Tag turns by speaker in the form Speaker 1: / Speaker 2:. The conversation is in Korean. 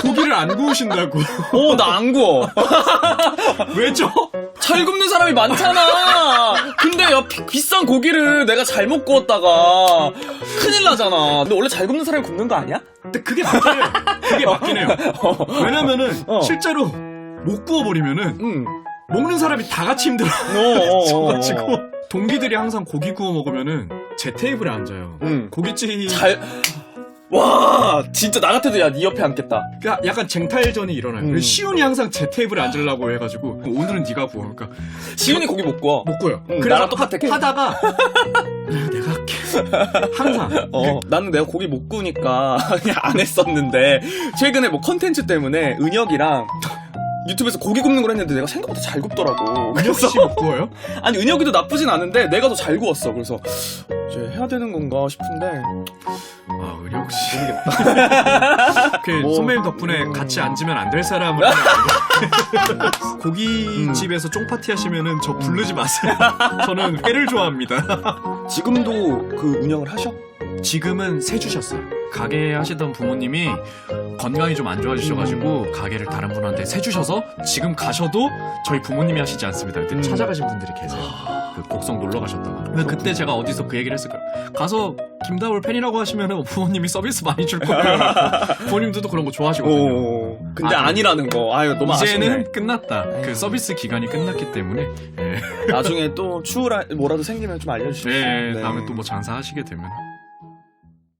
Speaker 1: 고기를 안 구우신다고.
Speaker 2: 어, 나안 구워.
Speaker 1: 왜죠?
Speaker 2: 잘 굽는 사람이 많잖아. 근데 야, 비, 비싼 고기를 내가 잘못 구웠다가 큰일 나잖아. 근데 원래 잘 굽는 사람이 굽는 거 아니야?
Speaker 1: 근데 그게 맞긴 해요. 그게 맞긴 해요. 왜냐면은
Speaker 2: 어.
Speaker 1: 실제로 못 구워버리면은
Speaker 2: 응.
Speaker 1: 먹는 사람이 다 같이 힘들어.
Speaker 2: 어, 어, 어.
Speaker 1: 져가지고 동기들이 항상 고기 구워 먹으면은 제 테이블에 앉아요.
Speaker 2: 응.
Speaker 1: 고깃집
Speaker 2: 잘. 와, 진짜 나 같아도 야, 네 옆에 앉겠다.
Speaker 1: 그러니까 약간 쟁탈전이 일어나요.
Speaker 2: 음.
Speaker 1: 시온이 항상 제 테이블에 앉으려고 해가지고 오늘은 네가 구워. 그러니까
Speaker 2: 지훈이 고기 못 구워.
Speaker 1: 못 구워요.
Speaker 2: 응, 나랑 똑같아.
Speaker 1: 하, 하다가 내가 할게. 항상.
Speaker 2: 어, 나는 내가 고기 못 구우니까 그냥 안 했었는데 최근에 뭐 컨텐츠 때문에 은혁이랑 유튜브에서 고기 굽는 걸 했는데 내가 생각보다 잘 굽더라고. 그래서
Speaker 1: 씨못 구워요?
Speaker 2: 아니 은혁이도 나쁘진 않은데 내가 더 잘 구웠어. 그래서 이제 해야 되는 건가 싶은데
Speaker 1: 아 은혁 씨. 그
Speaker 2: 뭐,
Speaker 1: 선배님 덕분에
Speaker 2: 음.
Speaker 1: 같이 앉으면 안 될 사람을 고깃집에서 쫑파티 하시면은 저 부르지 마세요. 저는 회를 좋아합니다.
Speaker 2: 지금도 그 운영을 하셔?
Speaker 1: 지금은 세 주셨어요. 가게 하시던 부모님이 건강이 좀 안 좋아지셔가지고 가게를 다른 분한테 세 주셔서 지금 가셔도 저희 부모님이 하시지 않습니다. 그때
Speaker 2: 음.
Speaker 1: 찾아가신 분들이 계세요. 그 곡성 놀러 가셨다가. 근데 그때 제가 어디서 그 얘기를 했을 거예요. 가서 김다울 팬이라고 하시면 부모님이 서비스 많이 줄 거예요. 부모님들도 그런 거 좋아하시거든요.
Speaker 2: 오. 근데
Speaker 1: 아,
Speaker 2: 아니라는 거. 아유 너무
Speaker 1: 이제는
Speaker 2: 아쉽네.
Speaker 1: 끝났다. 그 서비스 기간이 끝났기 때문에 예,
Speaker 2: 나중에 또 추후라 뭐라도 생기면 좀 알려주십시오.
Speaker 1: 예,
Speaker 2: 네.
Speaker 1: 다음에 또 뭐 장사하시게 되면